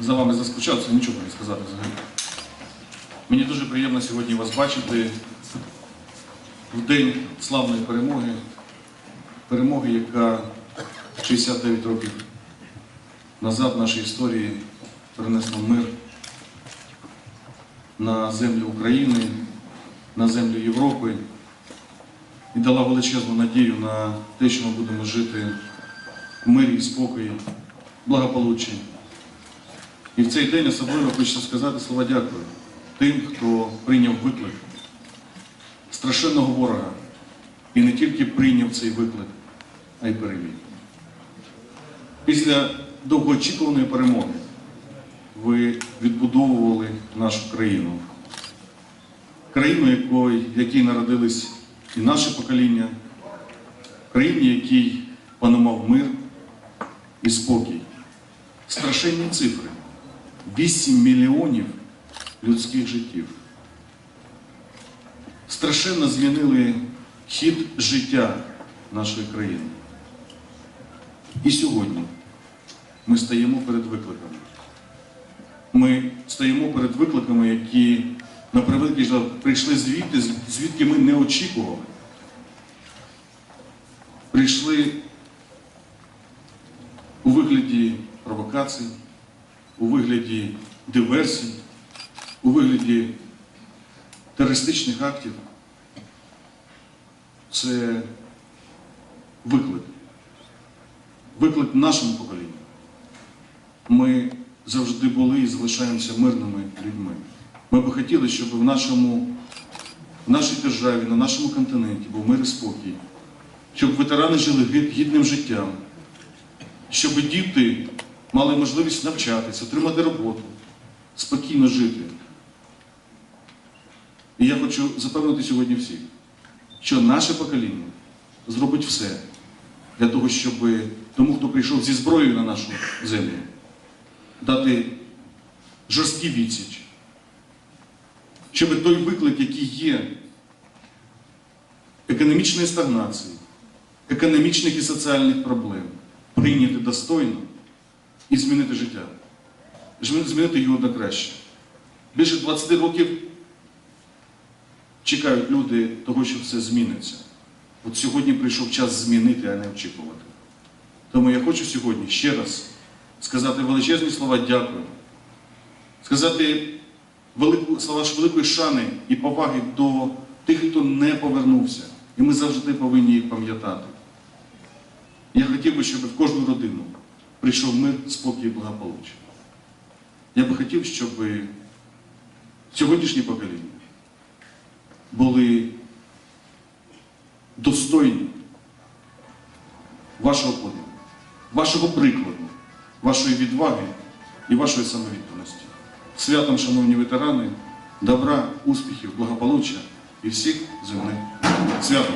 за вами заскучав, нічого не сказати взагалі. Мені дуже приємно сьогодні вас бачити в день славної перемоги, перемоги, яка 69 років назад в нашій історії принесла мир на землю України, на землю Європи і дала величезну надію на те, що ми будемо жити в мирі спокої, благополуччі. І в цей день особливо хочеться сказати слова дякую тим, хто прийняв виклик страшенного ворога і не тільки прийняв цей виклик, а й переміг. Після довгоочікуваної перемоги ви відбудовували нашу країну. Країну, якої, якій народились і наше покоління, країні, якій панував мир і спокій. Страшенні цифри. 8 мільйонів людських життів. Страшенно змінили хід життя нашої країни. І сьогодні ми стаємо перед викликами. Ми стаємо перед викликами, які на превеликий жаль прийшли звідти, звідки ми не очікували. Прийшли у вигляді провокацій, у вигляді диверсій, у вигляді терористичних актів. Це виклик. Виклик нашому поколінню. Ми завжди були і залишаємося мирними людьми. Ми би хотіли, щоб в, нашому, в нашій державі, на нашому континенті був мир і спокій, щоб ветерани жили гід- гідним життям, щоб діти мали можливість навчатися, отримати роботу, спокійно жити. І я хочу запевнити сьогодні всіх, що наше покоління зробить все для того, щоб тому, хто прийшов зі зброєю на нашу землю, дати жорсткий відсіч, щоб той виклик, який є економічної стагнації, економічних і соціальних проблем, прийняти достойно і змінити життя, змінити його на краще. Більше 20 років чекають люди того, що все зміниться. От сьогодні прийшов час змінити, а не очікувати. Тому я хочу сьогодні ще раз сказати величезні слова дякую, сказати велику, слова великої шани і поваги до тих, хто не повернувся. І ми завжди повинні їх пам'ятати. Я хотів би, щоб в кожну родину прийшов мир, спокій і благополуччя. Я би хотів, щоб сьогоднішнє покоління були достойні вашого подвигу, вашого прикладу, вашої відваги і вашої самовідданості. Святом, шановні ветерани, добра, успіхів, благополуччя і всіх земних святом.